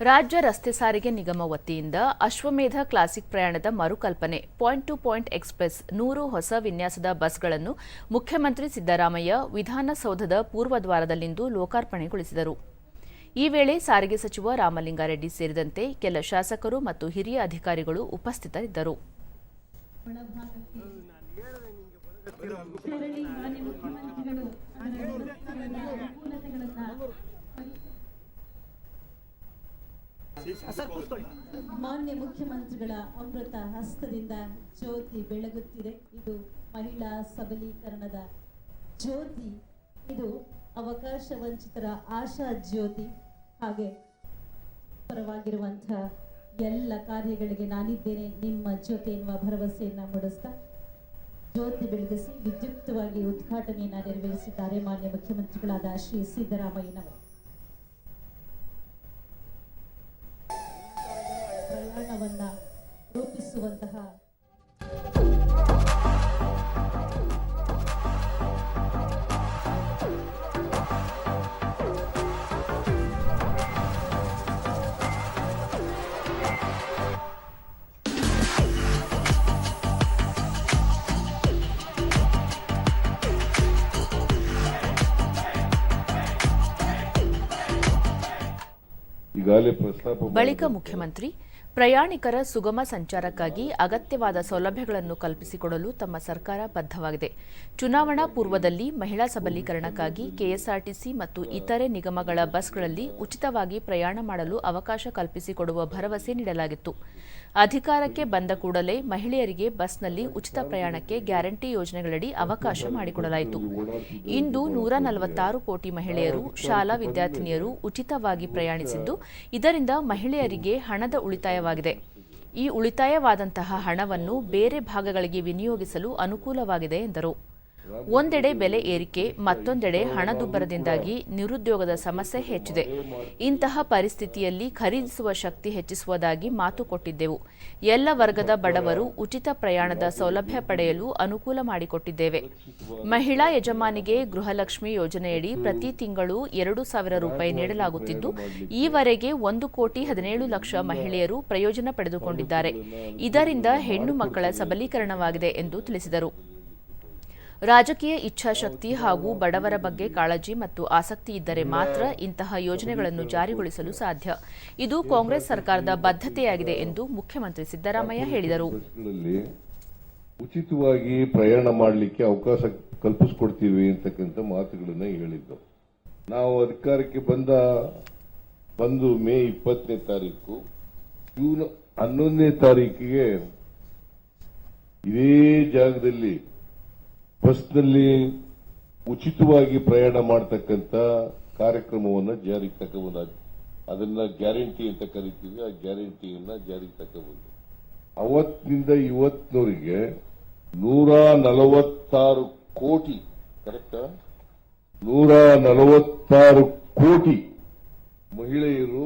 ರಾಜ್ಯ ರಸ್ತೆ ಸಾರಿಗೆ ನಿಗಮ ವತಿಯಿಂದ ಅಶ್ವಮೇಧ ಕ್ಲಾಸಿಕ್ ಪ್ರಯಾಣದ ಮರುಕಲ್ಪನೆ, ಪಾಯಿಂಟ್ ಟು ಪಾಯಿಂಟ್ ಎಕ್ಸ್ಪ್ರೆಸ್ ನೂರು ಹೊಸ ವಿನ್ಯಾಸದ ಬಸ್ಗಳನ್ನು ಮುಖ್ಯಮಂತ್ರಿ ಸಿದ್ದರಾಮಯ್ಯ ವಿಧಾನಸೌಧದ ಪೂರ್ವದ್ವಾರದಲ್ಲಿಂದು ಲೋಕಾರ್ಪಣೆಗೊಳಿಸಿದರು. ಈ ವೇಳೆ ಸಾರಿಗೆ ಸಚಿವ ರಾಮಲಿಂಗಾರೆಡ್ಡಿ ಸೇರಿದಂತೆ ಕೆಲ ಶಾಸಕರು ಮತ್ತು ಹಿರಿಯ ಅಧಿಕಾರಿಗಳು ಉಪಸ್ಥಿತರಿದ್ದರು. ಮಾನ್ಯ ಮುಖ್ಯಮಂತ್ರಿಗಳು ಅಮೃತ ಹಸ್ತದಿಂದ ಜ್ಯೋತಿ ಬೆಳಗುತ್ತಿದೆ. ಇದು ಮಹಿಳಾ ಸಬಲೀಕರಣದ ಜ್ಯೋತಿ. ಇದು ಅವಕಾಶ ವಂಚಿತರ ಆಶಾ ಜ್ಯೋತಿ. ಹಾಗೆ ಪರವಾಗಿರುವಂತಹ ಎಲ್ಲ ಕಾರ್ಯಗಳಿಗೆ ನಾನಿದ್ದೇನೆ. ನಿಮ್ಮ ಜೊತೆ ಎನ್ನುವ ಭರವಸೆಯನ್ನ ಮೂಡಿಸ್ತಾ ಜ್ಯೋತಿ ಬೆಳಗಿಸಿ ವಿದ್ಯುಕ್ತವಾಗಿ ಉದ್ಘಾಟನೆಯನ್ನ ನೆರವೇರಿಸಿದ್ದಾರೆ ಮಾನ್ಯ ಮುಖ್ಯಮಂತ್ರಿಗಳಾದ ಶ್ರೀ ಸಿದ್ದರಾಮಯ್ಯನವರು ಪ್ರಯಾಣವನ್ನ ರೂಪಿಸುವಂತಹ ಈಗಾಗಲೇ ಪ್ರಸ್ತಾಪ ಬಳಿಕ ಮಾಡಿದಂತೆ ಮುಖ್ಯಮಂತ್ರಿ ಪ್ರಯಾಣಿಕರ ಸುಗಮ ಸಂಚಾರಕ್ಕಾಗಿ ಅಗತ್ಯವಾದ ಸೌಲಭ್ಯಗಳನ್ನು ಕಲ್ಪಿಸಿಕೊಡಲು ತಮ್ಮ ಸರ್ಕಾರ ಬದ್ಧವಾಗಿದೆ. ಚುನಾವಣಾ ಪೂರ್ವದಲ್ಲಿ ಮಹಿಳಾ ಸಬಲೀಕರಣಕ್ಕಾಗಿ ಕೆಎಸ್ಆರ್ಟಿಸಿ ಮತ್ತು ಇತರೆ ನಿಗಮಗಳ ಬಸ್ಗಳಲ್ಲಿ ಉಚಿತವಾಗಿ ಪ್ರಯಾಣ ಮಾಡಲು ಅವಕಾಶ ಕಲ್ಪಿಸಿಕೊಡುವ ಭರವಸೆ ನೀಡಲಾಗಿತ್ತು. ಅಧಿಕಾರಕ್ಕೆ ಬಂದ ಕೂಡಲೇ ಮಹಿಳೆಯರಿಗೆ ಬಸ್ನಲ್ಲಿ ಉಚಿತ ಪ್ರಯಾಣಕ್ಕೆ ಗ್ಯಾರಂಟಿ ಯೋಜನೆಗಳಡಿ ಅವಕಾಶ ಮಾಡಿಕೊಡಲಾಯಿತು. ಇಂದು ನೂರ ನಲವತ್ತಾರು ಕೋಟಿ ಮಹಿಳೆಯರು, ಶಾಲಾ ವಿದ್ಯಾರ್ಥಿನಿಯರು ಉಚಿತವಾಗಿ ಪ್ರಯಾಣಿಸಿದ್ದು, ಇದರಿಂದ ಮಹಿಳೆಯರಿಗೆ ಹಣದ ಉಳಿತಾಯವಾಗಿದೆ ಈ ಉಳಿತಾಯವಾದಂತಹ ಹಣವನ್ನು ಬೇರೆ ಭಾಗಗಳಿಗೆ ವಿನಿಯೋಗಿಸಲು ಅನುಕೂಲವಾಗಿದೆ ಎಂದರು. ಒಂದೆಡೆ ಬೆಲೆ ಏರಿಕೆ, ಮತ್ತೊಂದೆಡೆ ಹಣದುಬ್ಬರದಿಂದಾಗಿ ನಿರುದ್ಯೋಗದ ಸಮಸ್ಯೆ ಹೆಚ್ಚಿದೆ. ಇಂತಹ ಪರಿಸ್ಥಿತಿಯಲ್ಲಿ ಖರೀದಿಸುವ ಶಕ್ತಿ ಹೆಚ್ಚಿಸುವುದಾಗಿ ಮಾತು ಕೊಟ್ಟಿದ್ದೆವು. ಎಲ್ಲ ವರ್ಗದ ಬಡವರು ಉಚಿತ ಪ್ರಯಾಣದ ಸೌಲಭ್ಯ ಪಡೆಯಲು ಅನುಕೂಲ ಮಾಡಿಕೊಟ್ಟಿದ್ದೇವೆ. ಮಹಿಳಾ ಯಜಮಾನಿಗೆ ಗೃಹಲಕ್ಷ್ಮಿ ಯೋಜನೆಯಡಿ ಪ್ರತಿ ತಿಂಗಳು ಎರಡು ಸಾವಿರ ರೂಪಾಯಿ ನೀಡಲಾಗುತ್ತಿದ್ದು, ಈವರೆಗೆ ಒಂದು ಕೋಟಿ ಹದಿನೇಳು ಲಕ್ಷ ಮಹಿಳೆಯರು ಪ್ರಯೋಜನ ಪಡೆದುಕೊಂಡಿದ್ದಾರೆ. ಇದರಿಂದ ಹೆಣ್ಣು ಮಕ್ಕಳ ಸಬಲೀಕರಣವಾಗಿದೆ ಎಂದು ತಿಳಿಸಿದರು. ರಾಜಕೀಯ ಇಚ್ಛಾಶಕ್ತಿ ಹಾಗೂ ಬಡವರ ಬಗ್ಗೆ ಕಾಳಜಿ ಮತ್ತು ಆಸಕ್ತಿ ಇದ್ದರೆ ಮಾತ್ರ ಇಂತಹ ಯೋಜನೆಗಳನ್ನು ಜಾರಿಗೊಳಿಸಲು ಸಾಧ್ಯ. ಇದು ಕಾಂಗ್ರೆಸ್ ಸರ್ಕಾರದ ಬದ್ಧತೆಯಾಗಿದೆ ಎಂದು ಮುಖ್ಯಮಂತ್ರಿ ಸಿದ್ದರಾಮಯ್ಯ ಹೇಳಿದರು. ಉಚಿತವಾಗಿ ಪ್ರಯಾಣ ಮಾಡಲಿಕ್ಕೆ ಅವಕಾಶ ಕಲ್ಪಿಸ್ಕೊಡ್ತೀವಿ ಅಂತಕ್ಕಂಥ ಮಾತುಗಳನ್ನು ಹೇಳಿದ್ದು. ನಾವು ಅಧಿಕಾರಕ್ಕೆ ಬಂದ, ಬಂದು ಮೇ ಇಪ್ಪತ್ತನೇ ತಾರೀಕು, ಜೂನ್ ಹನ್ನೊಂದನೇ ತಾರೀಕಿಗೆ ಇದೇ ಜಾಗದಲ್ಲಿ ಬಸ್ನಲ್ಲಿ ಉಚಿತವಾಗಿ ಪ್ರಯಾಣ ಮಾಡತಕ್ಕಂತ ಕಾರ್ಯಕ್ರಮವನ್ನು ಜಾರಿಗೆ ತಗೊಂಡು ಅದನ್ನ ಗ್ಯಾರಂಟಿ ಅಂತ ಕರಿತೀವಿ, ಆ ಗ್ಯಾರಂಟಿಯನ್ನ ಜಾರಿಗೆ ತಕ್ಕಬಹುದು ಅವತ್ತಿನಿಂದ ಇವತ್ತಿನವರಿಗೆ ನೂರ ನಲವತ್ತಾರು ಕೋಟಿ ಕರೆಕ್ಟ್ ನೂರ ನಲವತ್ತಾರು ಕೋಟಿ ಮಹಿಳೆಯರು,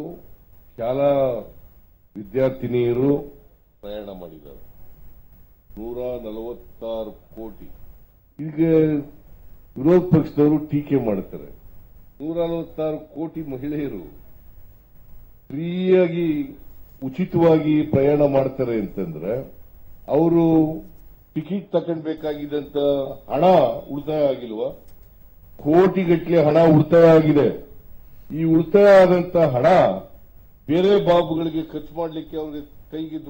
ಶಾಲಾ ವಿದ್ಯಾರ್ಥಿನಿಯರು ಪ್ರಯಾಣ ಮಾಡಿದ್ದಾರೆ. ನೂರ ನಲವತ್ತಾರು ಕೋಟಿ. ಈಗ ವಿರೋಧ ಪಕ್ಷದವರು ಟೀಕೆ ಮಾಡ್ತಾರೆ. ನೂರ ನಲವತ್ತಾರು ಕೋಟಿ ಮಹಿಳೆಯರು ಫ್ರೀಯಾಗಿ, ಉಚಿತವಾಗಿ ಪ್ರಯಾಣ ಮಾಡ್ತಾರೆ ಅಂತಂದ್ರೆ, ಅವರು ಟಿಕೆಟ್ ತಕೊಂಡ್ಬೇಕಾಗಿದ್ದಂತ ಹಣ ಉಳಿತಾಯ ಆಗಿಲ್ವಾ? ಕೋಟಿಗಟ್ಟಲೆ ಹಣ ಉಳಿತಾಯ ಆಗಿದೆ. ಈ ಉಳಿತಾಯ ಆದಂತ ಹಣ ಬೇರೆ ಬಾಬುಗಳಿಗೆ ಖರ್ಚು ಮಾಡಲಿಕ್ಕೆ ಅವರಿಗೆ ಕೈಗೆ